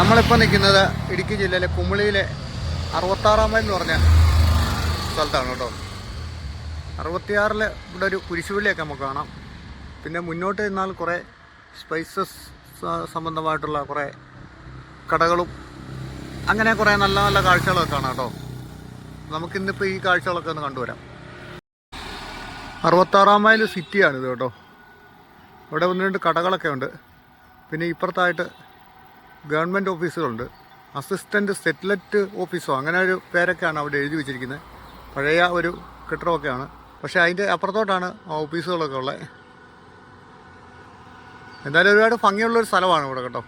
നമ്മളിപ്പോൾ നിൽക്കുന്നത് ഇടുക്കി ജില്ലയിലെ കുമിളിയിലെ അറുപത്താറാം മൈൽ എന്ന് പറഞ്ഞ സ്ഥലത്താണ് കേട്ടോ. അറുപത്തിയാറിൽ ഇവിടെ ഒരു കുരിശുപള്ളിയൊക്കെ നമുക്ക് കാണാം. പിന്നെ മുന്നോട്ട് നിന്നാൽ കുറേ സ്പൈസസ് സംബന്ധമായിട്ടുള്ള കുറേ കടകളും അങ്ങനെ കുറേ നല്ല നല്ല കാഴ്ചകളൊക്കെ കാണാം കേട്ടോ. നമുക്കിന്നിപ്പോൾ ഈ കാഴ്ചകളൊക്കെ ഒന്ന് കണ്ടുവരാം. അറുപത്താറാം മൈൽ സിറ്റിയാണിത് കേട്ടോ. ഇവിടെ ഒന്ന് രണ്ട് കടകളൊക്കെ ഉണ്ട്. പിന്നെ ഇപ്പുറത്തായിട്ട് ഗവൺമെന്റ് ഓഫീസുകളുണ്ട്. അസിസ്റ്റന്റ് സെറ്റിലറ്റ് ഓഫീസോ അങ്ങനെ ഒരു പേരൊക്കെയാണ് അവിടെ എഴുതി വെച്ചിരിക്കുന്നത് പഴയ ഒരു കെട്ടിടമൊക്കെയാണ്. പക്ഷേ അതിന്റെ അപ്പുറത്തോട്ടാണ് ഓഫീസുകളൊക്കെ ഉള്ളത് എന്തായാലും ഒരുപാട് ഭംഗിയുള്ളൊരു സ്ഥലമാണ് ഇവിടെ കേട്ടോ.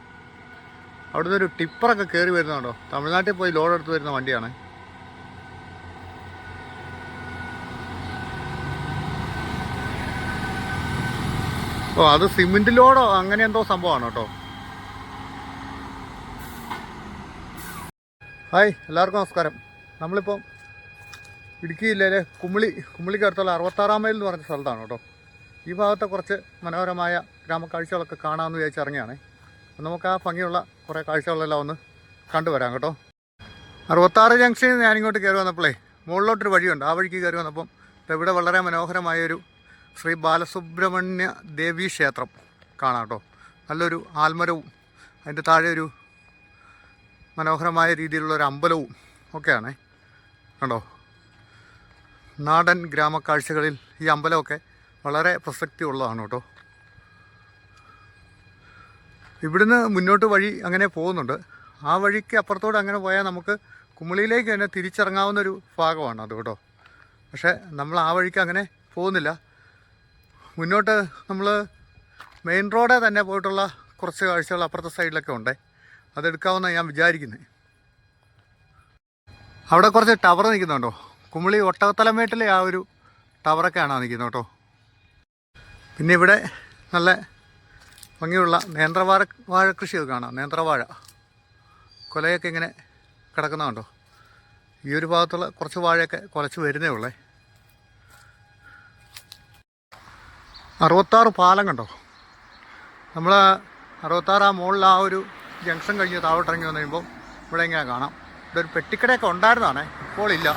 അവിടുന്ന് ഒരു ടിപ്പറൊക്കെ കയറി വരുന്നുണ്ടോ തമിഴ്നാട്ടിൽ പോയി ലോഡ് എടുത്ത് വരുന്ന വണ്ടിയാണ്. ഓ അത് സിമെന്റ് ലോഡോ അങ്ങനെ എന്തോ സംഭവമാണ് കേട്ടോ. ഹായ് എല്ലാവർക്കും നമസ്കാരം. നമ്മളിപ്പം ഇടുക്കി ജില്ലയിലെ കുമിളി കുമിളിക്ക് അടുത്തുള്ള അറുപത്താറാം മൈൽ എന്ന് പറഞ്ഞ സ്ഥലത്താണ് കേട്ടോ. ഈ ഭാഗത്തെ കുറച്ച് മനോഹരമായ ഗ്രാമക്കാഴ്ചകളൊക്കെ കാണാമെന്ന് വിചാരിച്ച് അപ്പം നമുക്ക് ആ ഭംഗിയുള്ള കുറേ കാഴ്ചകളെല്ലാം ഒന്ന് കണ്ടുവരാം കേട്ടോ. അറുപത്താറ് ജംഗ്ഷനിൽ നിന്ന് ഞാനിങ്ങോട്ട് കയറി വന്നപ്പോഴേ മുകളിലോട്ടൊരു വഴിയുണ്ട്. ആ വഴിക്ക് കയറി വന്നപ്പം ഇവിടെ വളരെ മനോഹരമായൊരു ശ്രീ ബാലസുബ്രഹ്മണ്യ ദേവി ക്ഷേത്രം കാണാം കേട്ടോ. നല്ലൊരു ആൽമരവും അതിന്റെ താഴെ ഒരു മനോഹരമായ രീതിയിലുള്ള ഒരു അമ്പലവും ഒക്കെയാണ്. കണ്ടോ? നാടൻ ഗ്രാമക്കാഴ്ചകളിൽ ഈ അമ്പലമൊക്കെ വളരെ പ്രസക്തി ഉള്ളതാണ് കേട്ടോ. ഇവിടുന്ന് മുന്നോട്ട് വഴി അങ്ങനെ പോകുന്നുണ്ട്. ആ വഴിക്ക് അപ്പുറത്തോടെ അങ്ങനെ പോയാൽ നമുക്ക് കുമിളിയിലേക്ക് തന്നെ തിരിച്ചിറങ്ങാവുന്ന ഒരു ഭാഗമാണ് അത് കേട്ടോ. പക്ഷേ നമ്മൾ ആ വഴിക്ക് അങ്ങനെ പോകുന്നില്ല. മുന്നോട്ട് നമ്മൾ മെയിൻ റോഡേ തന്നെ പോയിട്ടുള്ള കുറച്ച് കാഴ്ചകൾ അപ്പുറത്തെ സൈഡിലൊക്കെ ഉണ്ട്. അതെടുക്കാമെന്നാണ് ഞാൻ വിചാരിക്കുന്നത് അവിടെ കുറച്ച് ടവർ നിൽക്കുന്നുണ്ടോ? കുമിളി ഒട്ടകത്തലമേട്ടിലെ ആ ഒരു ടവറൊക്കെയാണ് നിൽക്കുന്നത് കേട്ടോ? പിന്നെ ഇവിടെ നല്ല ഭംഗിയുള്ള നേന്ത്രവാഴ വാഴ കൃഷിയൊക്കെ കാണാം. നേന്ത്രവാഴ. കൊലയൊക്കെ ഇങ്ങനെ കിടക്കുന്നതുണ്ടോ ഈ ഒരു ഭാഗത്തുള്ള കുറച്ച് വാഴയൊക്കെ കുലച്ച് വരുന്നേ ഉള്ളേ. അറുപത്താറ് പാലം കണ്ടോ? നമ്മൾ അറുപത്താറ് ആ മുകളിൽ ആ ഒരു ജംഗ്ഷൻ കഴിഞ്ഞ് താഴോട്ട് ഇറങ്ങി വന്നു കഴിയുമ്പോൾ ഇവിടെ ഇങ്ങനെ കാണാം? ഇവിടെ ഒരു പെട്ടിക്കടയൊക്കെ ഉണ്ടായിരുന്നതാണേ ഇപ്പോൾ ഇല്ല.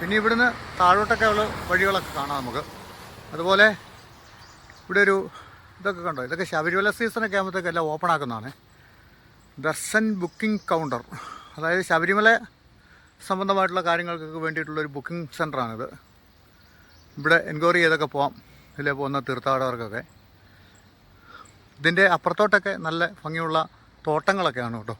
പിന്നെ ഇവിടുന്ന് താഴോട്ടൊക്കെ ഉള്ള വഴികളൊക്കെ കാണാം നമുക്ക്. അതുപോലെ ഇവിടെ ഒരു ഇതൊക്കെ കണ്ടോ? ഇതൊക്കെ ശബരിമല സീസണൊക്കെ ആകുമ്പോഴത്തേക്ക് എല്ലാം ഓപ്പൺ ആക്കുന്നതാണ്. Darshan booking counter. അതായത് ശബരിമല സംബന്ധമായിട്ടുള്ള കാര്യങ്ങൾക്കൊക്കെ വേണ്ടിയിട്ടുള്ളൊരു ബുക്കിംഗ് സെന്ററാണിത് ഇവിടെ എൻക്വയറി ചെയ്തൊക്കെ പോവാം. ഇതിലെ പോകുന്ന തീർത്ഥാടകർക്കൊക്കെ. ഇതിന്റെ അപ്പുറത്തോട്ടൊക്കെ നല്ല ഭംഗിയുള്ള തോട്ടങ്ങളൊക്കെയാണ് കേട്ടോ.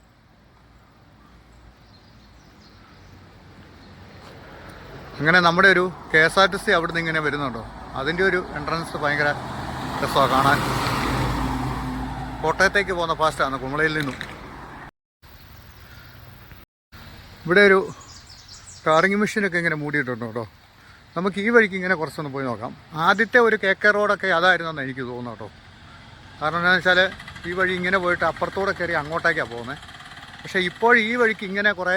അങ്ങനെ നമ്മുടെ ഒരു K S R T C അവിടെ നിന്ന് ഇങ്ങനെ വരുന്നുണ്ടോ? അതിന്റെ ഒരു എൻട്രൻസ് ഭയങ്കര രസമാണ് കാണാൻ. കോട്ടയത്തേക്ക് പോകുന്ന ഫാസ്റ്റാണ് കുമളയിൽ നിന്നും. ഇവിടെ ഒരു ടാറിങ് മെഷീനൊക്കെ ഇങ്ങനെ മൂടിയിട്ടുണ്ട് കേട്ടോ. നമുക്ക് ഈ വഴിക്ക് ഇങ്ങനെ കുറച്ചൊന്ന് പോയി നോക്കാം. ആദ്യത്തെ ഒരു കെ കെ റോഡൊക്കെ അതായിരുന്നെന്ന് എനിക്ക് തോന്നുന്നു കേട്ടോ. കാരണം എന്താണെന്ന് വെച്ചാൽ ഈ വഴി ഇങ്ങനെ പോയിട്ട് അപ്പുറത്തൂടെ കയറി അങ്ങോട്ടേക്കാണ് പോകുന്നത് പക്ഷേ ഇപ്പോൾ ഈ വഴിക്ക് ഇങ്ങനെ കുറേ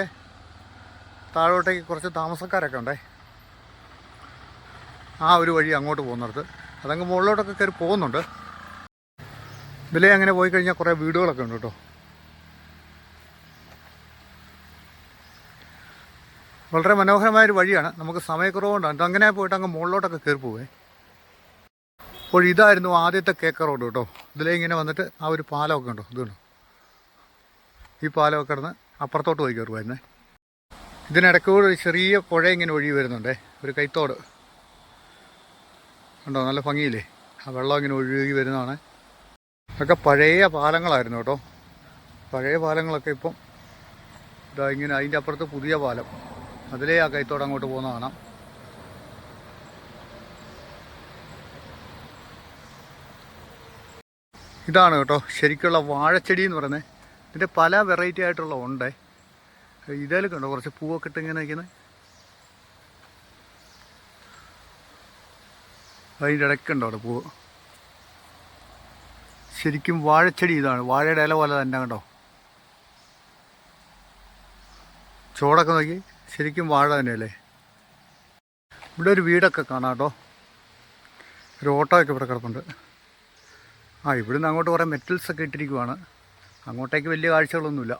താഴോട്ടേക്ക് കുറച്ച് താമസക്കാരൊക്കെ ഉണ്ടേ. ആ ഒരു വഴി അങ്ങോട്ട് പോകുന്നിടത്ത്. അതങ്ങ് മുകളിലോട്ടൊക്കെ കയറി പോകുന്നുണ്ട്. ഇതിലെ അങ്ങനെ പോയി കഴിഞ്ഞാൽ കുറേ വീടുകളൊക്കെ ഉണ്ട് കേട്ടോ. വളരെ മനോഹരമായൊരു വഴിയാണ്. നമുക്ക് സമയക്കുറവുകൊണ്ടാണ്. അങ്ങനെ പോയിട്ട് അങ്ങ് മുകളിലോട്ടൊക്കെ കയറി പോവേ. അപ്പോൾ ഇതായിരുന്നു ആദ്യത്തെ കേക്ക റോഡ് കേട്ടോ. ഇതിലേ ഇങ്ങനെ വന്നിട്ട് ആ ഒരു പാലമൊക്കെ ഉണ്ടോ ഇതുണ്ടോ ഈ പാലമൊക്കെ കിടന്ന് അപ്പുറത്തോട്ട് പോയി കയറുമായിരുന്നേ ഇതിനിടയ്ക്കൂടെ ഒരു ചെറിയ പുഴ ഇങ്ങനെ ഒഴുകി വരുന്നുണ്ടേ. ഒരു കൈത്തോട്. ഉണ്ടോ നല്ല ഭംഗിയില്ലേ? ആ വെള്ളം ഇങ്ങനെ ഒഴുകി വരുന്നതാണ്. ഇതൊക്കെ പഴയ പാലങ്ങളായിരുന്നു കേട്ടോ. പഴയ പാലങ്ങളൊക്കെ ഇപ്പം ഇതാ ഇങ്ങനെ അതിന്റെ അപ്പുറത്ത് പുതിയ പാലം. അതിലേ ആ കൈത്തോട് അങ്ങോട്ട് പോകുന്നതാണ് ഇതാണ് കേട്ടോ ശരിക്കുള്ള വാഴച്ചെടി എന്ന് പറയുന്നത്. ഇതിന്റെ പല വെറൈറ്റി ആയിട്ടുള്ള ഉണ്ട്. ഇതിലൊക്കെ ഉണ്ടോ കുറച്ച് പൂവൊക്കെ ഇട്ട് ഇങ്ങനെ നിൽക്കുന്നത് അതിന്റെ ഇടയ്ക്കുണ്ടോ അവിടെ പൂവ്? ശരിക്കും വാഴച്ചെടി ഇതാണ്. വാഴയുടെ ഇല പോലെ തന്നെ കണ്ടോ? ചോടൊക്കെ നോക്കി. ശരിക്കും വാഴ തന്നെയല്ലേ? ഇവിടെ ഒരു വീടൊക്കെ കാണാം കേട്ടോ. ഒരു ഓട്ടോയൊക്കെ ഇവിടെ കിടപ്പുണ്ട്. ആ ഇവിടുന്ന് അങ്ങോട്ട് കുറേ മെറ്റൽസ് ഒക്കെ ഇട്ടിരിക്കുവാണ്. അങ്ങോട്ടേക്ക് വലിയ കാഴ്ചകളൊന്നുമില്ല.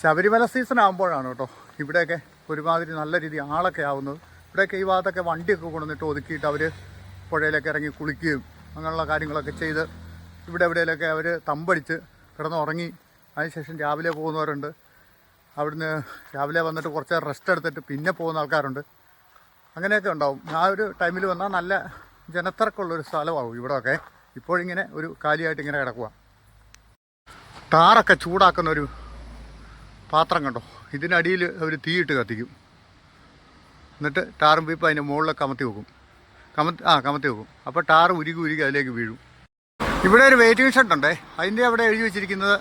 ശബരിമല സീസൺ ആകുമ്പോഴാണ് കേട്ടോ ഇവിടെയൊക്കെ ഒരുമാതിരി നല്ല രീതി ആളൊക്കെ ആവുന്നത്. ഇവിടെയൊക്കെ ഈ ഭാഗത്തൊക്കെ വണ്ടിയൊക്കെ കൊണ്ടുവന്നിട്ട് ഒതുക്കിയിട്ട് അവർ പുഴയിലൊക്കെ ഇറങ്ങി കുളിക്കുകയും അങ്ങനെയുള്ള കാര്യങ്ങളൊക്കെ ചെയ്ത് ഇവിടെ എവിടെയെങ്കിലൊക്കെ അവർ തമ്പടിച്ച് കിടന്നുറങ്ങി. അതിനുശേഷം രാവിലെ പോകുന്നവരുണ്ട്. അവിടുന്ന് രാവിലെ വന്നിട്ട് കുറച്ച് റെസ്റ്റ് എടുത്തിട്ട് പിന്നെ പോകുന്ന ആൾക്കാരുണ്ട്. അങ്ങനെയൊക്കെ ഉണ്ടാവും. ആ ഒരു ടൈമിൽ വന്നാൽ നല്ല ജനത്തിരക്കുള്ളൊരു സ്ഥലമാവും ഇവിടെയൊക്കെ ഇപ്പോഴിങ്ങനെ ഒരു കാലിയായിട്ട് ഇങ്ങനെ കിടക്കുക ടാറൊക്കെ ചൂടാക്കുന്ന ഒരു പാത്രം കണ്ടോ? ഇതിനടിയിൽ അവർ തീയിട്ട് കത്തിക്കും. എന്നിട്ട് ടാറും പീപ്പ് അതിന്റെ മുകളിൽ കമത്തി വെക്കും. കമത്തി ആ കമത്തി വെക്കും. അപ്പോൾ ടാറ് ഉരുകി ഉരുകി അതിലേക്ക് വീഴും. ഇവിടെ ഒരു വെയിറ്റിംഗ് ഷെഡ് ഉണ്ടേ. അതിന്റെ അവിടെ എഴുതി വെച്ചിരിക്കുന്നത്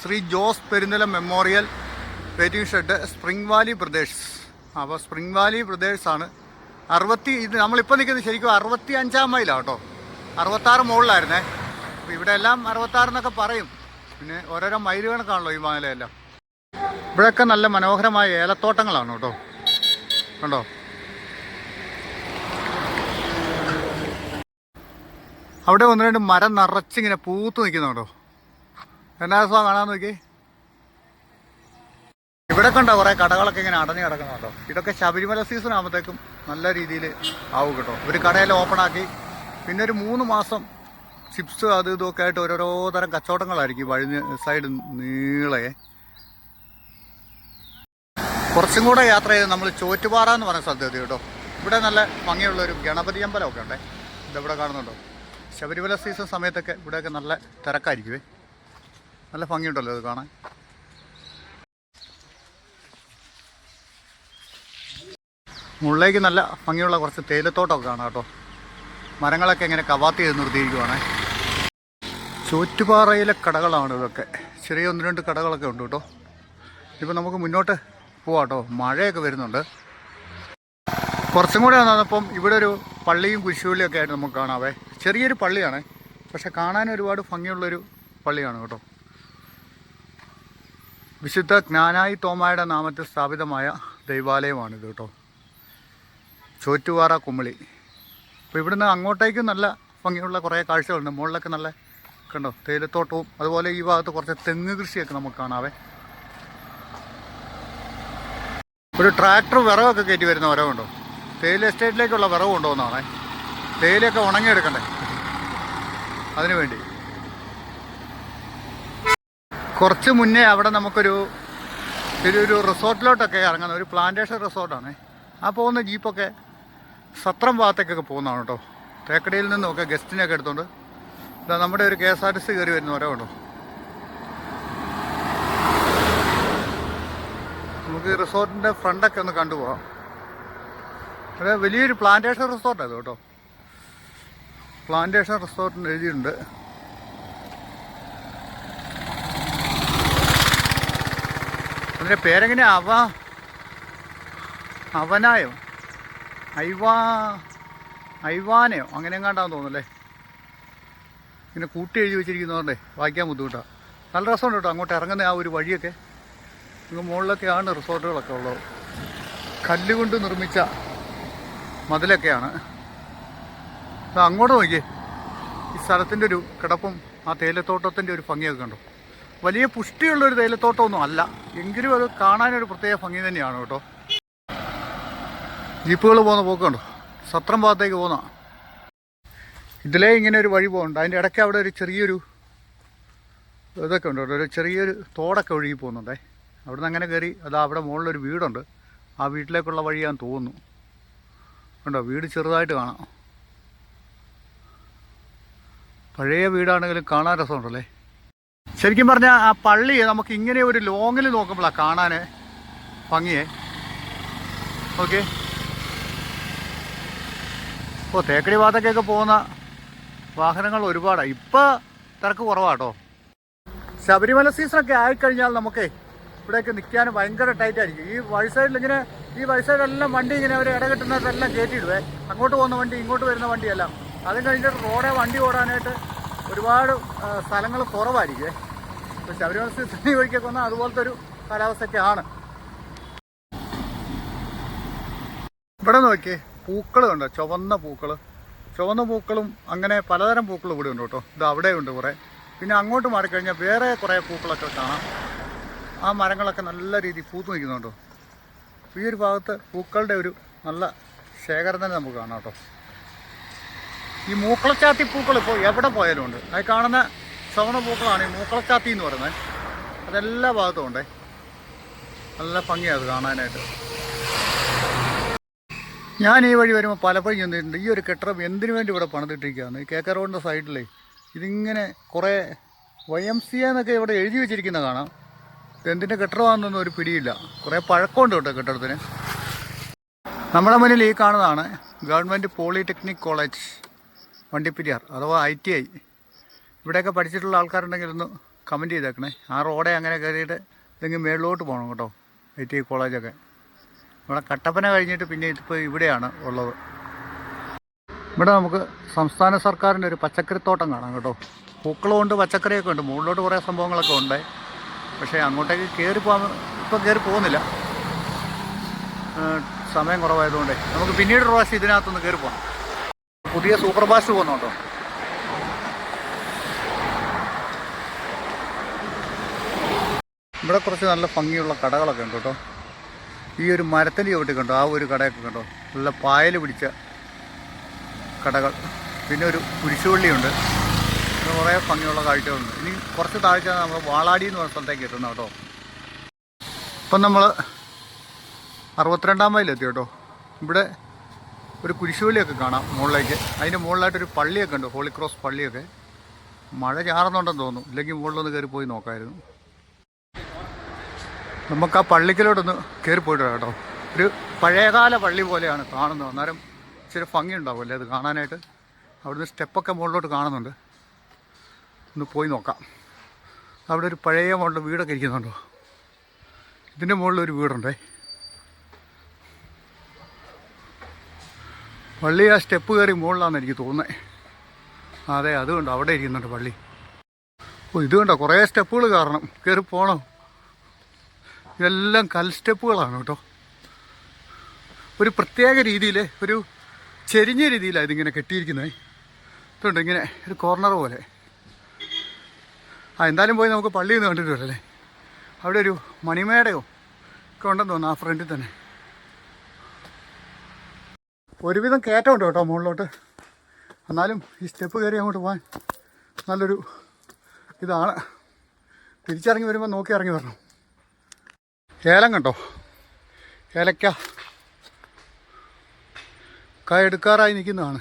Shri Jose Perunnala memorial waiting shed spring valley Pradesh. അപ്പോൾ സ്പ്രിംഗ് വാലി പ്രദേശാണ് അറുപത്തി ഇത് നമ്മളിപ്പോൾ നിൽക്കുന്നത് ശരിക്കും അറുപത്തി അഞ്ചാം മൈലാണ് കേട്ടോ. അറുപത്താറ് മുകളിലായിരുന്നേ. അപ്പോൾ ഇവിടെ എല്ലാം അറുപത്താറ് എന്നൊക്കെ പറയും. പിന്നെ ഓരോരോ മൈൽ കണക്കാണല്ലോ ഈ മാലയെല്ലാം. ഇവിടെയൊക്കെ നല്ല മനോഹരമായ ഏലത്തോട്ടങ്ങളാണ് കേട്ടോ. കണ്ടോ? അവിടെ ഒന്ന് രണ്ട് മരം നിറച്ചിങ്ങനെ പൂത്ത് നിൽക്കുന്നുണ്ടോ എന്നാ രസമാണ് കാണാൻ നോക്കി ഇവിടെ കണ്ടോ കുറേ കടകളൊക്കെ ഇങ്ങനെ അടഞ്ഞു കിടക്കുന്നുണ്ടോ ഇതൊക്കെ ശബരിമല സീസൺ ആകുമ്പോഴത്തേക്കും നല്ല രീതിയിൽ ആവും കേട്ടോ. ഒരു കടയെല്ലാം ഓപ്പൺ ആക്കി. പിന്നെ ഒരു മൂന്ന് മാസം ചിപ്സ് അത് ഇതൊക്കെ ആയിട്ട് ഓരോരോ തരം കച്ചവടങ്ങളായിരിക്കും വഴി സൈഡ് നീളെ. കുറച്ചും കൂടെ യാത്ര ചെയ്ത് നമ്മൾ ചോറ്റുപാറ എന്ന് പറഞ്ഞ സ്ഥലത്ത് കേട്ടോ. ഇവിടെ നല്ല ഭംഗിയുള്ള ഒരു ഗണപതി അമ്പലമൊക്കെ ഉണ്ടേ. ഇതെവിടെ കാണുന്നുണ്ടോ? ശബരിമല സീസൺ സമയത്തൊക്കെ ഇവിടെയൊക്കെ നല്ല തിരക്കായിരിക്കുമേ നല്ല ഭംഗിയുണ്ടല്ലോ ഇത് കാണാൻ. മുകളിലേക്ക് നല്ല ഭംഗിയുള്ള കുറച്ച് തേയിലത്തോട്ടമൊക്കെ കാണാം കേട്ടോ. മരങ്ങളൊക്കെ ഇങ്ങനെ കവാത്തി ചെയ്ത് നിർത്തിയിരിക്കുവാണേ. ചോറ്റുപാറയിലെ കടകളാണ് ഇതൊക്കെ. ചെറിയ ഒന്ന് രണ്ട് കടകളൊക്കെ ഉണ്ട് കേട്ടോ. ഇപ്പം നമുക്ക് മുന്നോട്ട് പോവാം കേട്ടോ. മഴയൊക്കെ വരുന്നുണ്ട്. കുറച്ചും കൂടെ വന്നപ്പം ഇവിടെ ഒരു പള്ളിയും കുരിശുപള്ളിയും ഒക്കെ ആയിട്ട് നമുക്ക് കാണാവേ. ചെറിയൊരു പള്ളിയാണ്. പക്ഷെ കാണാൻ ഒരുപാട് ഭംഗിയുള്ളൊരു പള്ളിയാണ് കേട്ടോ. വിശുദ്ധ ജ്ഞാനായി തോമായുടെ നാമത്തിൽ സ്ഥാപിതമായ ദൈവാലയമാണിത് കേട്ടോ. ചോറ്റുപാറ കുമിളി. അപ്പോൾ ഇവിടുന്ന് അങ്ങോട്ടേക്ക് നല്ല ഭംഗിയുള്ള കുറേ കാഴ്ചകളുണ്ട്. മുകളിലൊക്കെ നല്ല കണ്ടോ തേയിലത്തോട്ടവും അതുപോലെ ഈ ഭാഗത്ത് കുറച്ച് തെങ്ങ് കൃഷിയൊക്കെ നമുക്ക് കാണാവേ. ഒരു ട്രാക്ടർ വിറകൊക്കെ കയറ്റി വരുന്ന വരവുണ്ടോ തേയില എസ്റ്റേറ്റിലേക്കുള്ള വിറവ് കൊണ്ടുവന്നാണേ തേയിലയൊക്കെ ഉണങ്ങിയെടുക്കണ്ടേ? അതിനു വേണ്ടി. കുറച്ച് മുന്നേ അവിടെ നമുക്കൊരു ഒരു ഒരു റിസോർട്ടിലോട്ടൊക്കെ ഇറങ്ങുന്ന ഒരു പ്ലാന്റേഷൻ റിസോർട്ടാണ്. ആ പോകുന്ന ജീപ്പൊക്കെ സത്രം ഭാഗത്തേക്കൊക്കെ പോകുന്നതാണ് കേട്ടോ. തേക്കടിയിൽ നിന്നൊക്കെ ഗസ്റ്റിനെയൊക്കെ എടുത്തുകൊണ്ട് ഇതാ നമ്മുടെ ഒരു K S R T C കയറി വരുന്ന ഓരോ നമുക്ക് ഈ റിസോർട്ടിന്റെ ഫ്രണ്ടൊക്കെ ഒന്ന് കണ്ടുപോകാം. അത് വലിയൊരു പ്ലാന്റേഷൻ റിസോർട്ടാണ് ഇത് കേട്ടോ. പ്ലാന്റേഷൻ റിസോർട്ടിന് എഴുതിയിട്ടുണ്ട്. അതിന്റെ പേരെങ്ങനെയാ? അവ അവനായോ? ഐവാ ഐവാനയോ അങ്ങനെ എങ്ങാണ്ടാന്ന് തോന്നുന്നല്ലേ? ഇങ്ങനെ കൂട്ടി എഴുതി വെച്ചിരിക്കുന്നതുകൊണ്ടേ വായിക്കാൻ ബുദ്ധിമുട്ടാണ് നല്ല രസമുണ്ട് കേട്ടോ അങ്ങോട്ട് ഇറങ്ങുന്ന ആ ഒരു വഴിയൊക്കെ. ഇങ്ങ് മുകളിലൊക്കെയാണ് റിസോർട്ടുകളൊക്കെ ഉള്ളത്. കല്ലുകൊണ്ട് നിർമ്മിച്ച മതിലൊക്കെയാണ്. അങ്ങോട്ട് നോക്കിയേ. ഈ സ്ഥലത്തിന്റെ ഒരു കിടപ്പും ആ തേയിലത്തോട്ടത്തിന്റെ ഒരു ഭംഗിയൊക്കെ കണ്ടു. വലിയ പുഷ്ടിയുള്ളൊരു തേയിലത്തോട്ടമൊന്നും അല്ല. എങ്കിലും അത് കാണാനൊരു പ്രത്യേക ഭംഗി തന്നെയാണ് കേട്ടോ. ജീപ്പുകൾ പോകുന്ന പോക്കുണ്ടോ? സത്രം ഭാഗത്തേക്ക് പോകുന്ന. ഇതിലേ ഇങ്ങനെ ഒരു വഴി പോകുന്നുണ്ട്. അതിന്റെ ഇടയ്ക്ക് അവിടെ ഒരു ചെറിയൊരു ഇതൊക്കെ ഉണ്ട് ഒരു ചെറിയൊരു തോടൊക്കെ ഒഴുകി പോകുന്നുണ്ടേ. അവിടെ നിന്ന് അങ്ങനെ കയറി അത് അവിടെ മുകളിലൊരു വീടുണ്ട്. ആ വീട്ടിലേക്കുള്ള വഴിയാന്ന് തോന്നുന്നു. കണ്ടോ? വീട് ചെറുതായിട്ട് കാണാം. പഴയ വീടാണെങ്കിലും കാണാൻ രസമുണ്ടല്ലേ? ശരിക്കും പറഞ്ഞാൽ ആ പള്ളി നമുക്ക് ഇങ്ങനെ ഒരു ലോങ്ങിൽ നോക്കുമ്പോഴാണ് കാണാൻ ഭംഗിയേ. ഓക്കെ. ഓ തേക്കടി ഭാഗത്തേക്കൊക്കെ പോകുന്ന വാഹനങ്ങൾ ഒരുപാടാണ് ഇപ്പോൾ തിരക്ക് കുറവാട്ടോ ശബരിമല സീസണൊക്കെ ആയിക്കഴിഞ്ഞാൽ നമുക്ക് ഇവിടെയൊക്കെ നിൽക്കാൻ ഭയങ്കര ടൈറ്റ് ആയിരിക്കും. ഈ വഴി സൈഡിൽ ഇങ്ങനെ ഈ വഴി സൈഡിലെല്ലാം വണ്ടി ഇങ്ങനെ അവർ ഇടകെട്ടുന്നതെല്ലാം കയറ്റിയിടുവേ. അങ്ങോട്ട് പോകുന്ന വണ്ടി ഇങ്ങോട്ട് വരുന്ന വണ്ടിയെല്ലാം അതും കഴിഞ്ഞിട്ട് റോഡെ വണ്ടി ഓടാനായിട്ട് ഒരുപാട് സ്ഥലങ്ങൾ കുറവായിരിക്കുമേ ഇപ്പോൾ ശബരിമല സീസൺ ഈ വഴിക്കൊക്കെ വന്നാൽ അതുപോലത്തെ ഒരു കാലാവസ്ഥയൊക്കെയാണ് ഇവിടെ നോക്കിയേ പൂക്കൾ കണ്ടോ? ചുവന്ന പൂക്കൾ ചുവന്ന പൂക്കളും അങ്ങനെ പലതരം പൂക്കൾ ഇവിടെ ഉണ്ട് കേട്ടോ. ഇത് അവിടെയുണ്ട് കുറേ. പിന്നെ അങ്ങോട്ട് മാറിക്കഴിഞ്ഞാൽ വേറെ കുറേ പൂക്കളൊക്കെ കാണാം. ആ മരങ്ങളൊക്കെ നല്ല രീതിയിൽ പൂത്തു നിൽക്കുന്നുണ്ടോ ഈ ഒരു ഭാഗത്ത് പൂക്കളുടെ ഒരു നല്ല ശേഖരം തന്നെ നമുക്ക് കാണാം കേട്ടോ. ഈ മൂക്കളച്ചാത്തി പൂക്കൾ ഇപ്പോൾ എവിടെ പോയാലും ഉണ്ട്. അത് കാണുന്ന ചുവന്ന പൂക്കളാണ് ഈ മൂക്കളച്ചാത്തി എന്ന് പറയുന്നത്. അതെല്ലാ ഭാഗത്തും ഉണ്ടേ. നല്ല ഭംഗിയാണ് അത് കാണാനായിട്ട്. ഞാൻ ഈ വഴി വരുമ്പോൾ പലപ്പോഴും ചെന്നിട്ടുണ്ട്. ഈ ഒരു കെട്ടിടം എന്തിനു വേണ്ടി ഇവിടെ പണിതിട്ടിരിക്കുകയാണ്? ഈ കേക്ക റോഡിന്റെ സൈഡിലേ ഇതിങ്ങനെ കുറേ വൈ എം സി എന്നൊക്കെ ഇവിടെ എഴുതി വെച്ചിരിക്കുന്ന കാണാം. ഇതെന്തിന്റെ കെട്ടിടമാണെന്നൊന്നും ഒരു പിടിയില്ല. കുറേ പഴക്കമുണ്ട് കേട്ടോ കെട്ടിടത്തിന്. നമ്മുടെ മുന്നിൽ ഈ കാണുന്നതാണ് ഗവൺമെന്റ് പോളിടെക്നിക് കോളേജ് വണ്ടിപ്പെരിയാർ അഥവാ ഐ ടി ഐ. ഇവിടെയൊക്കെ പഠിച്ചിട്ടുള്ള ആൾക്കാരുണ്ടെങ്കിൽ ഒന്ന് കമന്റ് ചെയ്തേക്കണേ. ആ റോഡെ അങ്ങനെ കയറിയിട്ട് ഇല്ലെങ്കിൽ മേളിലോട്ട് പോകണം കേട്ടോ. ഐ ടി ഐ കോളേജൊക്കെ. ഇവിടെ കട്ടപ്പന കഴിഞ്ഞിട്ട് പിന്നെ ഇതിപ്പോൾ ഇവിടെയാണ് ഉള്ളത്. ഇവിടെ നമുക്ക് സംസ്ഥാന സർക്കാരിന്റെ ഒരു പച്ചക്കറിത്തോട്ടം കാണാം കേട്ടോ. പൂക്കളുമുണ്ട് പച്ചക്കറിയൊക്കെ ഉണ്ട്. മുകളിലോട്ട് കുറേ സംഭവങ്ങളൊക്കെ ഉണ്ട്. പക്ഷേ അങ്ങോട്ടേക്ക് കയറി പോകാൻ ഇപ്പം കയറി പോകുന്നില്ല. സമയം കുറവായതുകൊണ്ട്. നമുക്ക് പിന്നീട് പ്രാവശ്യം ഇതിനകത്തൊന്ന് കയറി പോകാം. പുതിയ സൂപ്പർ ഫാസ്റ്റ് കേട്ടോ. ഇവിടെ കുറച്ച് നല്ല ഭംഗിയുള്ള കടകളൊക്കെ ഉണ്ട് കേട്ടോ. ഈ ഒരു മരത്തിന്റെ ചവിട്ടി കണ്ടോ? ആ ഒരു കടയൊക്കെ കണ്ടോ? നല്ല പായൽ പിടിച്ച കടകൾ. പിന്നെ ഒരു കുരിശുപള്ളിയുണ്ട്. പിന്നെ കുറേ ഭംഗിയുള്ള കാഴ്ചകളുണ്ട്. ഇനി കുറച്ച് താഴ്ച നമ്മൾ വാളാടി എന്ന് പറഞ്ഞ സ്ഥലത്തേക്ക് എത്തുന്നത് കേട്ടോ. ഇപ്പം നമ്മൾ അറുപത്തിരണ്ടാം മൈലെത്തി കേട്ടോ. ഇവിടെ ഒരു കുരിശുപള്ളിയൊക്കെ കാണാം മുകളിലേക്ക്. അതിന്റെ മുകളിലായിട്ടൊരു പള്ളിയൊക്കെ ഉണ്ട്. ഹോളി ക്രോസ് പള്ളിയൊക്കെ. മഴ ചാറുന്നുണ്ടെന്ന് തോന്നുന്നു. ഇല്ലെങ്കിൽ മുകളിലൊന്ന് കയറി പോയി നോക്കാമായിരുന്നു നമുക്ക് ആ പള്ളിക്കലോട്ടൊന്ന് കയറി പോയിട്ട് വരാം കേട്ടോ. ഒരു പഴയകാല പള്ളി പോലെയാണ് കാണുന്നത്. അന്നേരം ഇച്ചിരി ഭംഗി ഉണ്ടാവുമല്ലേ അത് കാണാനായിട്ട്? അവിടുന്ന് സ്റ്റെപ്പൊക്കെ മുകളിലോട്ട് കാണുന്നുണ്ട്. ഒന്ന് പോയി നോക്കാം. അവിടെ ഒരു പഴയ മുകളിൽ വീടൊക്കെ ഇരിക്കുന്നുണ്ടോ? ഇതിന്റെ മുകളിൽ ഒരു വീടുണ്ടേ. പള്ളി ആ സ്റ്റെപ്പ് കയറി മുകളിലാണെന്ന് എനിക്ക് തോന്നുന്നത് അതെ അതുകൊണ്ട് അവിടെ ഇരിക്കുന്നുണ്ട് പള്ളി. ഓ ഇത് കണ്ടോ കുറേ സ്റ്റെപ്പുകൾ കാരണം കയറി പോകണം ഇതെല്ലാം കൽ സ്റ്റെപ്പുകളാണ് കേട്ടോ. ഒരു പ്രത്യേക രീതിയിൽ ഒരു ചെരിഞ്ഞ രീതിയിലാണ് ഇതിങ്ങനെ കെട്ടിയിരിക്കുന്നത് ഇതുണ്ട് ഇങ്ങനെ ഒരു കോർണർ പോലെ. ആ എന്തായാലും പോയി നമുക്ക് പള്ളിയിൽ നിന്ന് കണ്ടിട്ട് വരല്ലേ അവിടെ ഒരു മണിമേടയോ ഒക്കെ ഉണ്ടെന്ന് തോന്നുന്നു ആ ഫ്രണ്ടിൽ തന്നെ. ഒരുവിധം കയറ്റമുണ്ട് കേട്ടോ മുകളിലോട്ട്. എന്നാലും ഈ സ്റ്റെപ്പ് കയറി അങ്ങോട്ട് പോകാൻ നല്ലൊരു ഇതാണ്. തിരിച്ചിറങ്ങി വരുമ്പോൾ നോക്കി ഇറങ്ങി വരണം. ഏലം കണ്ടോ? ഏലക്ക. കായ എടുക്കാറായി നിൽക്കുന്നതാണ്.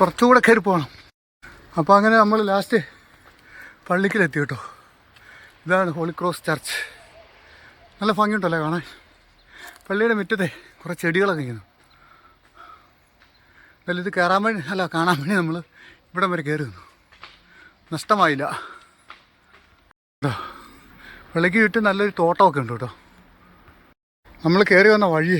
കുറച്ചുകൂടെ കയറി പോകണം. അപ്പോൾ അങ്ങനെ നമ്മൾ ലാസ്റ്റ് പള്ളിക്കലെത്തി കേട്ടോ. ഇതാണ് ഹോളി ക്രോസ് ചർച്ച് നല്ല ഭംഗിയുണ്ടല്ലേ കാണാൻ? പള്ളിയുടെ മുറ്റത്തെ കുറേ ചെടികളൊക്കെ നിൽക്കുന്നു. എന്നാലും ഇത് കയറാൻ വേണ്ടി അല്ല കാണാൻ വേണ്ടി നമ്മൾ ഇവിടം വരെ കയറി നിന്നു. നഷ്ടമായില്ല. വെളിക്ക് ചുറ്റും നല്ലൊരു തോട്ടമൊക്കെ ഉണ്ട് കേട്ടോ. നമ്മൾ കയറി വന്ന വഴി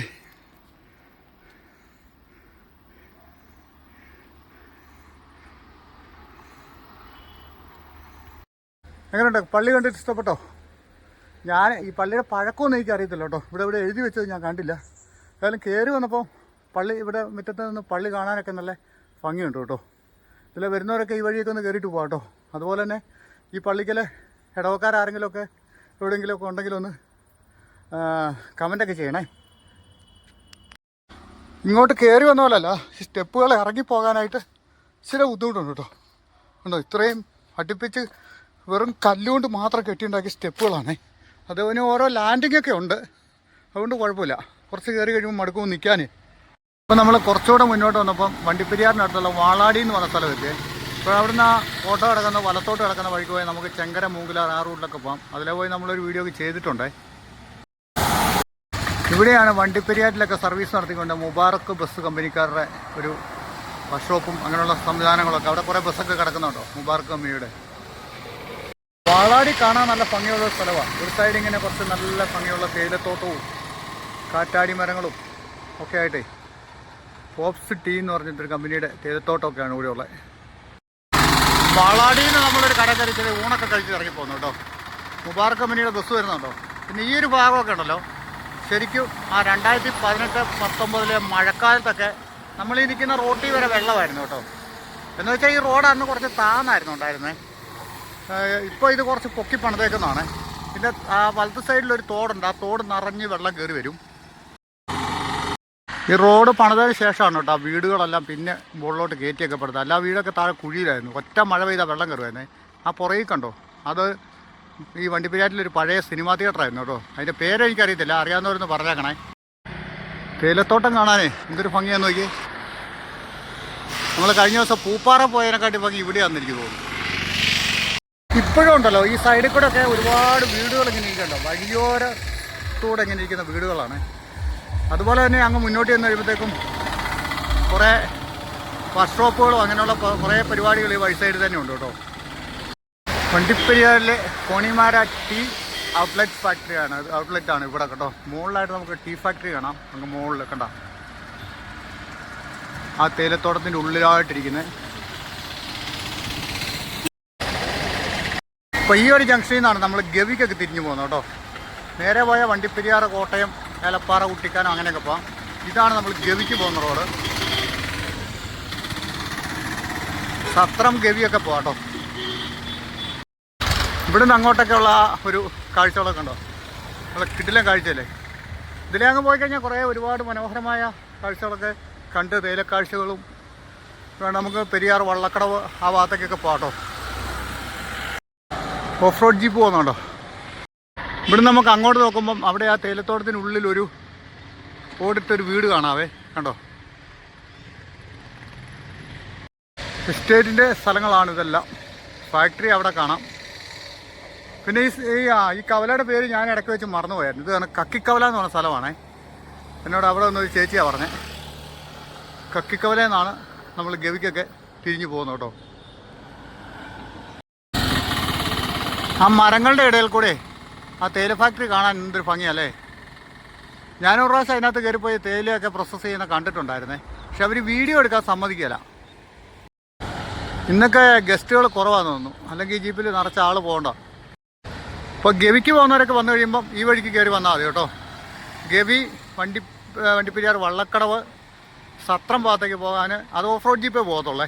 എങ്ങനെയുണ്ട്? പള്ളി കണ്ടിട്ട് ഇഷ്ടപ്പെട്ടോ? ഞാൻ ഈ പള്ളിയുടെ പഴക്കമൊന്നും എനിക്ക് അറിയത്തില്ല കേട്ടോ. ഇവിടെ ഇവിടെ എഴുതി വെച്ചത് ഞാൻ കണ്ടില്ല. ഏതായാലും കയറി വന്നപ്പോൾ പള്ളി ഇവിടെ മുറ്റത്ത് നിന്ന് പള്ളി കാണാനൊക്കെ നല്ല ഭംഗിയുണ്ട് കേട്ടോ. ഇതിൽ വരുന്നവരൊക്കെ ഈ വഴിയൊക്കെ ഒന്ന് കയറിയിട്ട് പോകാം കേട്ടോ. അതുപോലെ തന്നെ ഈ പള്ളിക്കലെ ഇടവക്കാരാരെങ്കിലുമൊക്കെ എവിടെയെങ്കിലുമൊക്കെ ഉണ്ടെങ്കിലൊന്ന് കമന്റൊക്കെ ചെയ്യണേ. ഇങ്ങോട്ട് കയറി വന്ന പോലല്ല. ഈ സ്റ്റെപ്പുകൾ ഇറങ്ങി പോകാനായിട്ട് ഇച്ചിരി ബുദ്ധിമുട്ടുണ്ട് കേട്ടോ. ഉണ്ടോ ഇത്രയും അടുപ്പിച്ച് വെറും കല്ലുകൊണ്ട് മാത്രം കെട്ടിയുണ്ടാക്കിയ സ്റ്റെപ്പുകളാണേ. അതിന് ഓരോ ലാൻഡിംഗ് ഒക്കെ ഉണ്ട്. അതുകൊണ്ട് കുഴപ്പമില്ല. കുറച്ച് കയറി കഴിയുമ്പോൾ മടുക്കുമ്പോൾ നിൽക്കാനേ. അപ്പോൾ നമ്മൾ കുറച്ചുകൂടെ മുന്നോട്ട് വന്നപ്പം വണ്ടിപ്പെരിയാറിനടുത്തുള്ള വാളാടി എന്ന് പറഞ്ഞ സ്ഥലം എത്തിയേ ഇപ്പോൾ അവിടുന്ന് ഓട്ടോ കിടക്കുന്ന വലത്തോട്ട് കിടക്കുന്ന വഴിക്ക് പോയി നമുക്ക് ചെങ്കര മൂങ്കിലാർ ആ റൂട്ടിലൊക്കെ പോകാം അതിലെ പോയി നമ്മളൊരു വീഡിയോ ഒക്കെ ചെയ്തിട്ടുണ്ടേ. ഇവിടെയാണ് വണ്ടിപ്പെരിയാറ്റിലൊക്കെ സർവീസ് നടത്തിക്കൊണ്ട് മുബാറക്ക് ബസ് കമ്പനിക്കാരുടെ ഒരു വർക്ക്ഷോപ്പും അങ്ങനെയുള്ള സംവിധാനങ്ങളൊക്കെ. അവിടെ കുറേ ബസ്സൊക്കെ കിടക്കുന്നുണ്ടോ മുബാറക്ക് കമ്പനിയുടെ? വാളാടി കാണാൻ നല്ല ഭംഗിയുള്ള സ്ഥലമാണ് ഒരു സൈഡ് ഇങ്ങനെ കുറച്ച് നല്ല ഭംഗിയുള്ള തേയിലത്തോട്ടവും കാറ്റാടി മരങ്ങളും ഒക്കെ ആയിട്ടേ. ഫോപ്സ് ടീ എന്ന് പറഞ്ഞിട്ടൊരു കമ്പനിയുടെ തേയിലത്തോട്ടമൊക്കെയാണ് ഇവിടെ ഉള്ളത് വാളാടിയിൽ നിന്ന് നമ്മളൊരു കട കയറി ഊണൊക്കെ കഴിച്ച് ഇറങ്ങി പോകുന്നു കേട്ടോ. മുബാർക്ക് കമ്പനിയുടെ ബസ് വരുന്നുണ്ടോ? പിന്നെ ഈ ഒരു ഭാഗമൊക്കെ ഉണ്ടല്ലോ. ശരിക്കും ആ രണ്ടായിരത്തി പതിനെട്ട് പത്തൊമ്പതിലെ മഴക്കാലത്തൊക്കെ നമ്മൾ ഈ നിൽക്കുന്ന റോട്ടിൽ വരെ വെള്ളമായിരുന്നു കേട്ടോ. എന്ന് വെച്ചാൽ ഈ റോഡ് അന്ന് കുറച്ച് താന്നായിരുന്നു ഉണ്ടായിരുന്നേ. ഇപ്പോൾ ഇത് കുറച്ച് പൊക്കി പണിതേക്കുന്നതാണ് പിന്നെ ആ വലത്ത് സൈഡിലൊരു തോടുണ്ട്. ആ തോട് നിറഞ്ഞ് വെള്ളം കയറി വരും. ഈ റോഡ് പണിതതിന് ശേഷമാണ് കേട്ടോ വീടുകളെല്ലാം പിന്നെ മുകളിലോട്ട് കയറ്റിയൊക്കെ പെടുന്നത് അല്ല വീടൊക്കെ താഴെ കുഴിയിലായിരുന്നു. ഒറ്റ മഴ പെയ്താൽ വെള്ളം കയറുമായിരുന്നേ ആ പുറകിൽ കണ്ടോ? അത് ഈ വണ്ടിപ്പെരിയാറ്റിലൊരു പഴയ സിനിമാ തിയേറ്ററായിരുന്നു കേട്ടോ. അതിന്റെ പേരെനിക്കറിയത്തില്ല അറിയാവുന്നവരൊന്ന് പറഞ്ഞേക്കണേ. തേയിലത്തോട്ടം കാണാനേ. എന്തൊരു ഭംഗിയാന്ന് നോക്കി നമ്മൾ കഴിഞ്ഞ ദിവസം പൂപ്പാറ പോയതിനെക്കാട്ടി ഭംഗി ഇവിടെയാണെന്ന് എനിക്ക് തോന്നുന്നു. ഇപ്പോഴും ഉണ്ടല്ലോ ഈ സൈഡിൽ കൂടെ ഒക്കെ ഒരുപാട് വീടുകൾ ഇങ്ങനെ ഇരിക്കണ്ടോ വഴിയോരത്തൂടെ ഇങ്ങനെ ഇരിക്കുന്ന വീടുകളാണ്. അതുപോലെ തന്നെ അങ്ങ് മുന്നോട്ട് ചെന്ന് കഴിയുമ്പോഴത്തേക്കും കുറേ വർക്ക്ഷോപ്പുകളും അങ്ങനെയുള്ള കുറേ പരിപാടികൾ ഈ വഴി സൈഡിൽ തന്നെ ഉണ്ട് കേട്ടോ. വണ്ടിപ്പെരിയാറിലെ കോണിമാര ടീ ഔട്ട്ലെറ്റ് ഫാക്ടറിയാണ് അത് ഔട്ട്ലെറ്റ് ആണ് ഇവിടെ കേട്ടോ. മുകളിലായിട്ട് നമുക്ക് ടീ ഫാക്ടറി കാണാം. അങ്ങ് മുകളിൽ കണ്ട. ആ തേയിലത്തോട്ടത്തിന്റെ ഉള്ളിലായിട്ടിരിക്കുന്നത് അപ്പോൾ ഈ ഒരു ജംഗ്ഷനിൽ നിന്നാണ് നമ്മൾ ഗവിക്കൊക്കെ തിരിഞ്ഞു പോകുന്നത് കേട്ടോ. നേരെ പോയ വണ്ടിപ്പെരിയാറ് കോട്ടയം ഏലപ്പാറ കുട്ടിക്കാനം അങ്ങനെയൊക്കെ പോകാം ഇതാണ് നമ്മൾ ഗവിക്ക് പോകുന്ന റോഡ്. സത്രം ഗവിയൊക്കെ പോകാം കേട്ടോ. ഇവിടുന്ന് അങ്ങോട്ടൊക്കെയുള്ള ഒരു കാഴ്ചകളൊക്കെ ഉണ്ടോ? നല്ല കിടിലം കാഴ്ചയല്ലേ? ഇതിലേ അങ്ങ് പോയി കഴിഞ്ഞാൽ കുറേ ഒരുപാട് മനോഹരമായ കാഴ്ചകളൊക്കെ കണ്ട് തേയിലക്കാഴ്ചകളും വേണം നമുക്ക് പെരിയാർ വള്ളക്കടവ് ആ ഭാഗത്തേക്കൊക്കെ പോകാട്ടോ ഓഫ് റോഡ് ജീപ്പ് പോകുന്നുണ്ടോ? ഇവിടുന്ന് നമുക്ക് അങ്ങോട്ട് നോക്കുമ്പം അവിടെ ആ തേയിലത്തോട്ടത്തിനുള്ളിൽ ഒരു ഓടിട്ടൊരു വീട് കാണാവേ കണ്ടോ? എസ്റ്റേറ്റിന്റെ സ്ഥലങ്ങളാണിതെല്ലാം ഫാക്ടറി അവിടെ കാണാം. പിന്നെ ഈ ഈ ആ ഈ കവലയുടെ പേര് ഞാൻ ഇടയ്ക്ക് വെച്ച് മറന്നുപോയായിരുന്നു ഇതാണ് കക്കിക്കവല എന്ന് പറഞ്ഞ സ്ഥലമാണേ. എന്നോട് അവിടെ വന്നൊരു ചേച്ചിയാണ് പറഞ്ഞത് കക്കിക്കവല എന്നാണ് നമ്മൾ ഗവിക്കൊക്കെ തിരിഞ്ഞു പോകുന്നത് കേട്ടോ. ആ മരങ്ങളുടെ ഇടയിൽ കൂടെ ആ തേയില ഫാക്ടറി കാണാൻ എന്തൊരു ഭംഗിയല്ലേ? ഞാനൊരു പ്രാവശ്യം അതിനകത്ത് കയറിപ്പോയി തേയിലയൊക്കെ പ്രോസസ്സ് ചെയ്യുന്ന കണ്ടിട്ടുണ്ടായിരുന്നേ. പക്ഷെ അവർ വീഡിയോ എടുക്കാൻ സമ്മതിക്കില്ല ഇന്നൊക്കെ ഗസ്റ്റുകൾ കുറവാന്ന് തോന്നുന്നു. അല്ലെങ്കിൽ ജീപ്പിൽ നിറച്ച ആൾ പോകണ്ട. ഇപ്പോൾ ഗവിക്ക് പോകുന്നവരൊക്കെ വന്നു കഴിയുമ്പം ഈ വഴിക്ക് കയറി വന്നാൽ മതി കേട്ടോ. ഗവി വണ്ടി വണ്ടിപ്പെരിയാർ വള്ളക്കടവ് സത്രം ഭാഗത്തേക്ക് പോകാൻ അത് ഓഫ് റോഡ് ജീപ്പേ പോകത്തുള്ളേ.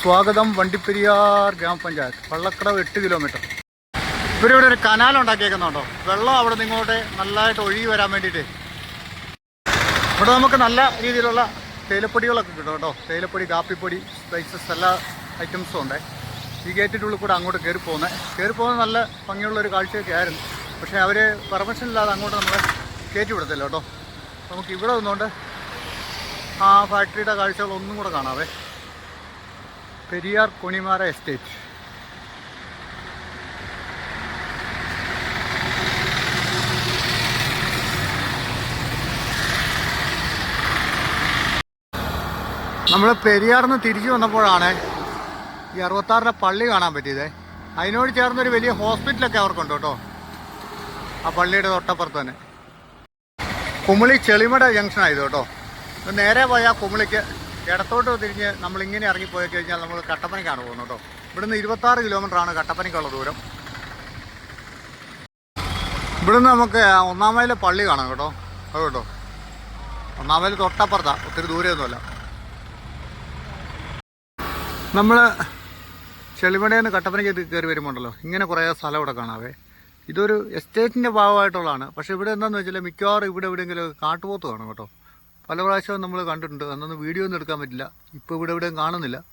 സ്വാഗതം വണ്ടിപ്പെരിയാർ ഗ്രാമപഞ്ചായത്ത് വള്ളക്കടവ് എട്ട് കിലോമീറ്റർ ഇവരിവിടെ ഒരു കനാൽ ഉണ്ടാക്കിയേക്കുന്നുണ്ടോ? വെള്ളം അവിടെ നിന്ന് ഇങ്ങോട്ട് നല്ലതായിട്ട് ഒഴുകി വരാൻ വേണ്ടിയിട്ട്. ഇവിടെ നമുക്ക് നല്ല രീതിയിലുള്ള തേയിലപ്പൊടികളൊക്കെ കിട്ടും കേട്ടോ. തേയിലപ്പൊടി കാപ്പിപ്പൊടി സ്പൈസസ് എല്ലാ ഐറ്റംസും ഉണ്ട്. ഈ ഗേറ്റിന്റെ ഉള്ളിൽ കൂടെ അങ്ങോട്ട് കയറി പോകുന്നത് കയറി പോകുന്നത് നല്ല ഭംഗിയുള്ള ഒരു കാഴ്ചയൊക്കെ ആയിരുന്നു. പക്ഷേ അവർ പെർമിഷൻ ഇല്ലാതെ അങ്ങോട്ട് നമ്മൾ കയറ്റി വിടത്തില്ല കേട്ടോ. നമുക്ക് ഇവിടെ നിന്നുകൊണ്ട് ആ ഫാക്ടറിയുടെ കാഴ്ചകൾ ഒന്നും കൂടെ കാണാവേ. പെരിയാർ കൊണിമാര എസ്റ്റേറ്റ് നമ്മൾ പെരിയാറിന്ന് തിരിച്ചു വന്നപ്പോഴാണ് ഈ അറുപത്താറിന്റെ പള്ളി കാണാൻ പറ്റിയത്. അതിനോട് ചേർന്നൊരു വലിയ ഹോസ്പിറ്റലൊക്കെ അവർക്കുണ്ട് കേട്ടോ. ആ പള്ളിയുടെ തൊട്ടപ്പുറത്ത് തന്നെ. കുമിളി ചെളിമട ജംഗ്ഷൻ ആയത് കേട്ടോ. നേരെ പോയാൽ കുമിളിക്ക് ഇടത്തോട്ട് തിരിഞ്ഞ് നമ്മൾ ഇങ്ങനെ ഇറങ്ങിപ്പോയി കഴിഞ്ഞാൽ നമ്മൾ കട്ടപ്പനയ്ക്കാണ് പോകുന്നത് കേട്ടോ. ഇവിടുന്ന് ഇരുപത്താറ് കിലോമീറ്ററാണ് കട്ടപ്പനയ്ക്കുള്ള ദൂരം. ഇവിടുന്ന് നമുക്ക് ഒന്നാമതിലെ പള്ളി കാണാം കേട്ടോ. അത് കേട്ടോ. ഒന്നാം മൈൽ തൊട്ടപ്പുറത്താണ് ഒത്തിരി ദൂരെയൊന്നുമല്ല. നമ്മൾ ചെളിമടയിൽ നിന്ന് കട്ടപ്പനയ്ക്ക് കയറി വരുമ്പോണ്ടല്ലോ. ഇങ്ങനെ കുറേ സ്ഥലം ഇവിടെ കാണാവേ. ഇതൊരു എസ്റ്റേറ്റിന്റെ ഭാഗമായിട്ടുള്ളതാണ്. പക്ഷേ ഇവിടെ എന്താണെന്ന് വെച്ചാൽ മിക്കവാറും ഇവിടെ എവിടെയെങ്കിലും കാട്ടുപോത്ത് കാണും കേട്ടോ. പല പ്രാവശ്യവും നമ്മൾ കണ്ടിട്ടുണ്ട്. അന്നൊന്നും വീഡിയോ ഒന്നും എടുക്കാൻ പറ്റില്ല. ഇപ്പോൾ ഇവിടെ എവിടെയും കാണുന്നില്ല.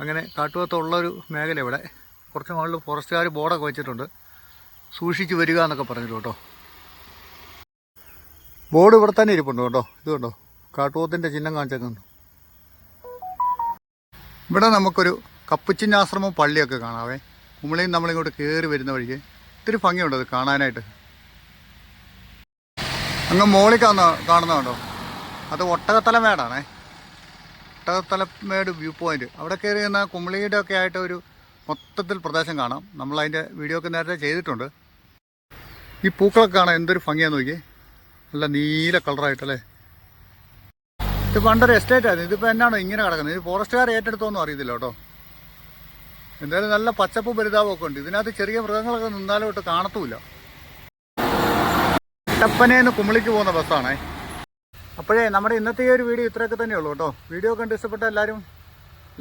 അങ്ങനെ കാട്ടുപോത്ത് ഉള്ളൊരു മേഖല ഇവിടെ. കുറച്ച് മുകളിൽ ഫോറസ്റ്റുകാർ ബോർഡൊക്കെ വെച്ചിട്ടുണ്ട്. സൂക്ഷിച്ച് വരിക എന്നൊക്കെ പറഞ്ഞു കേട്ടോ. ബോർഡ് ഇവിടെ തന്നെ ഇരിപ്പുണ്ട് കേട്ടോ. ഇത് കണ്ടോ? കാട്ടുപോത്തിന്റെ ചിഹ്നം കാണിച്ചേക്കുന്നു ഇവിടെ നമുക്കൊരു കപ്പുച്ചിന്നാശ്രമം പള്ളിയൊക്കെ കാണാവേ. കുമിളിയും നമ്മളിങ്ങോട്ട് കയറി വരുന്ന വഴിക്ക് ഒത്തിരി ഭംഗിയുണ്ട് അത് കാണാനായിട്ട്. അങ്ങ് മോളിൽ കാണുന്ന കാണുന്നതുണ്ടോ അത് ഒട്ടകത്തലമേടാണേ. ഒട്ടകത്തലമേട് വ്യൂ പോയിന്റ്. അവിടെ കയറി നിന്നാൽ കുമളിയുടെ ഒക്കെ ആയിട്ട് ഒരു മൊത്തത്തിൽ പ്രദേശം കാണാം. നമ്മൾ അതിന്റെ വീഡിയോ ഒക്കെ നേരത്തെ ചെയ്തിട്ടുണ്ട്. ഈ പൂക്കളൊക്കെ കാണാൻ എന്തൊരു ഭംഗിയാന്ന് നോക്കി നല്ല നീല കളറായിട്ടല്ലേ? ഇത് പണ്ടൊരു എസ്റ്റേറ്റ് ആയിരുന്നു. ഇതിപ്പോൾ എന്നാണോ ഇങ്ങനെ കിടക്കുന്നത്? ഇത് ഫോറസ്റ്റുകാർ ഏറ്റെടുത്തോന്നും അറിയത്തില്ല കേട്ടോ. എന്തായാലും നല്ല പച്ചപ്പ് പരിതാപമൊക്കെ ഉണ്ട്. ഇതിനകത്ത് ചെറിയ മൃഗങ്ങളൊക്കെ നിന്നാലും ഇട്ട് കാണത്തൂല കട്ടപ്പനയിൽ നിന്ന് കുമിളിക്ക് പോകുന്ന ബസ്സാണേ. അപ്പോഴേ നമ്മുടെ ഇന്നത്തെ ഈ ഒരു വീഡിയോ ഇത്രയൊക്കെ തന്നെ ഉള്ളൂ കേട്ടോ. വീഡിയോ കണ്ട് ഇഷ്ടപ്പെട്ട എല്ലാവരും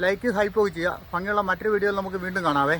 ലൈക്ക് ഹൈപ്പ് ഒക്കെ ചെയ്യുക. ഭംഗിയുള്ള മറ്റൊരു വീഡിയോയിൽ നമുക്ക് വീണ്ടും കാണാവേ.